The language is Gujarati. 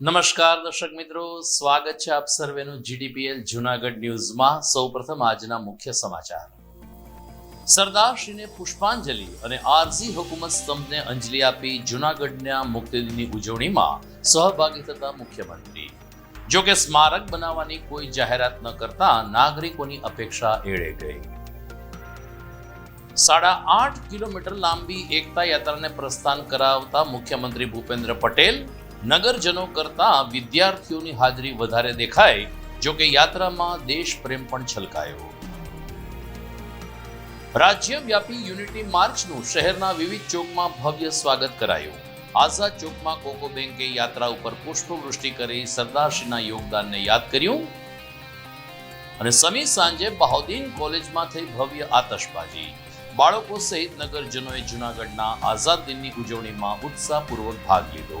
નમસ્કાર દર્શક મિત્રો, સ્વાગત છે આપ સર્વેનું જીડીપીએલ જુનાગઢ ન્યૂઝમાં. સૌપ્રથમ આજના મુખ્ય સમાચાર. સરદારશ્રીને પુષ્પાંજલિ અને આરઝી હુકુમત સ્તંભને અંજલિ આપી જુનાગઢના મુક્તિદિનની ઉજવણીમાં સહભાગી થતા મુખ્યમંત્રી. જો કે સ્મારક બનાવવાની કોઈ જાહેરાત ન કરતા નાગરિકોની અપેક્ષા એળે ગઈ. સાડા આઠ કિલોમીટર લાંબી એકતા યાત્રાને પ્રસ્થાન કરાવતા મુખ્યમંત્રી ભૂપેન્દ્ર પટેલ નગરજનો કરતા વિદ્યાર્થીઓની હાજરી વધારે દેખાય, જો કે યાત્રામાં દેશ પ્રેમ પણ છલકાયો. રાજ્યવ્યાપી યુનિટી માર્ચનું શહેરના વિવિધ ચોકમાં ભવ્ય સ્વાગત કરાયું. આઝાદ ચોકમાં કોકો બેંકે યાત્રા ઉપર પુષ્પવૃષ્ટિ કરી સરદારશ્રીના યોગદાનને યાદ કર્યું. અને સમી સાંજે બહાઉદ્દીન કોલેજમાં થઈ ભવ્ય આતશબાજી. બાળકો સહિત નગરજનોએ જૂનાગઢના આઝાદ દિનની ઉજવણીમાં ઉત્સાહપૂર્વક ભાગ લીધો.